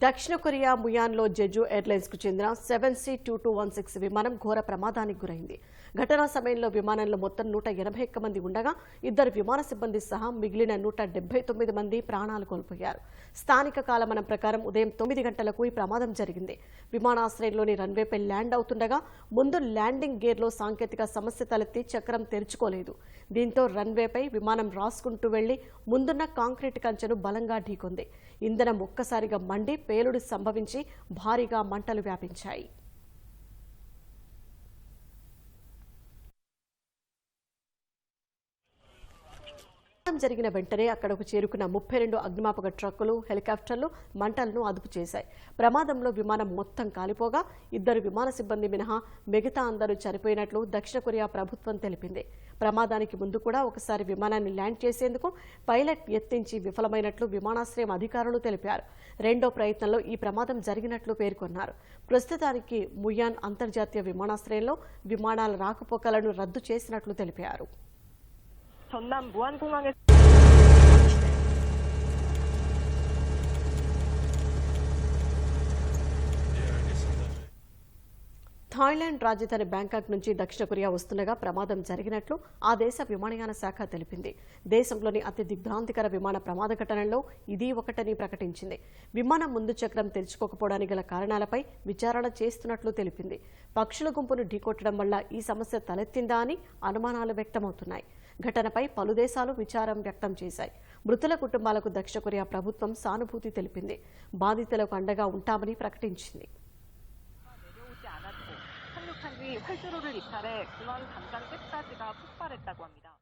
దక్షిణ Korea ముయాన్లో Jeju ఎయిర్లైన్స్కు చెందిన seven C two two one six విమానం ఘోర ప్రమాదానికి గురైంది. ఘటనా సమయంలో విమానంలో మొత్తం నూట ఎనభై ఒక్క మంది ఉండగా ఇద్దరు విమాన సిబ్బంది సహా మిగిలిన నూట డెబ్బై తొమ్మిది మంది ప్రాణాలు కోల్పోయారు. స్థానిక కాలమనం ప్రకారం ఉదయం తొమ్మిది గంటలకు ఈ ప్రమాదం జరిగింది. విమానాశ్రయంలోని రన్వేపై ల్యాండ్ అవుతుండగా ముందు ల్యాండింగ్ గేర్లో సాంకేతిక సమస్య తలెత్తి చక్రం తెరుచుకోలేదు. దీంతో రన్వేపై విమానం రాసుకుంటూ వెళ్ళి ముందున్న కాంక్రీట్ కంచెను బలంగా ఢీకొంది. ఇంధనం ఒక్కసారిగా మండి పేలుడు సంభవించి భారీగా మంటలు వ్యాపించాయి. ప్రమాదం జరిగిన వెంటనే అక్కడకు చేరుకున్న ముప్పై రెండు అగ్నిమాపక ట్రక్కులు హెలికాప్టర్లు మంటలను అదుపు చేశాయి. ప్రమాదంలో విమానం మొత్తం కాలిపోగా ఇద్దరు విమాన సిబ్బంది మినహా మిగతా అందరూ చనిపోయినట్లు దక్షిణ కొరియా ప్రభుత్వం తెలిపింది. ప్రమాదానికి ముందు కూడా ఒకసారి విమానాన్ని ల్యాండ్ చేసేందుకు పైలట్ యత్నించి విఫలమైనట్లు విమానాశ్రయం అధికారులు తెలిపారు. రెండో ప్రయత్నంలో ఈ ప్రమాదం జరిగినట్లు పేర్కొన్నారు. ప్రస్తుతానికి ముయాన్ అంతర్జాతీయ విమానాశ్రయంలో విమానాల రాకపోకలను రద్దు చేసినట్లు తెలిపారు. 전남 무안공항에 థాయిలాండ్ రాజధాని బ్యాంకాక్ నుంచి దక్షిణ కొరియా వస్తుండగా ప్రమాదం జరిగినట్లు ఆ దేశ విమానయాన శాఖ తెలిపింది. దేశంలోని అతి దిగ్భ్రాంతికర విమాన ప్రమాద ఘటనల్లో ఇది ఒకటని ప్రకటించింది. విమానం ముందు చక్రం తెరుచుకోకపోవడానికి గల కారణాలపై విచారణ చేస్తున్నట్లు తెలిపింది. పక్షుల గుంపును ఢీకొట్టడం వల్ల ఈ సమస్య తలెత్తిందా అని అనుమానాలు వ్యక్తమవుతున్నాయి. ఘటనపై పలు దేశాలు విచారం వ్యక్తం చేశాయి. మృతుల కుటుంబాలకు దక్షిణ కొరియా ప్రభుత్వం సానుభూతి తెలిపింది. బాధితులకు అండగా ఉంటామని ప్రకటించింది. 뒤 활주로를 이탈해 공항 담장 가스가스가 폭발했다고 합니다.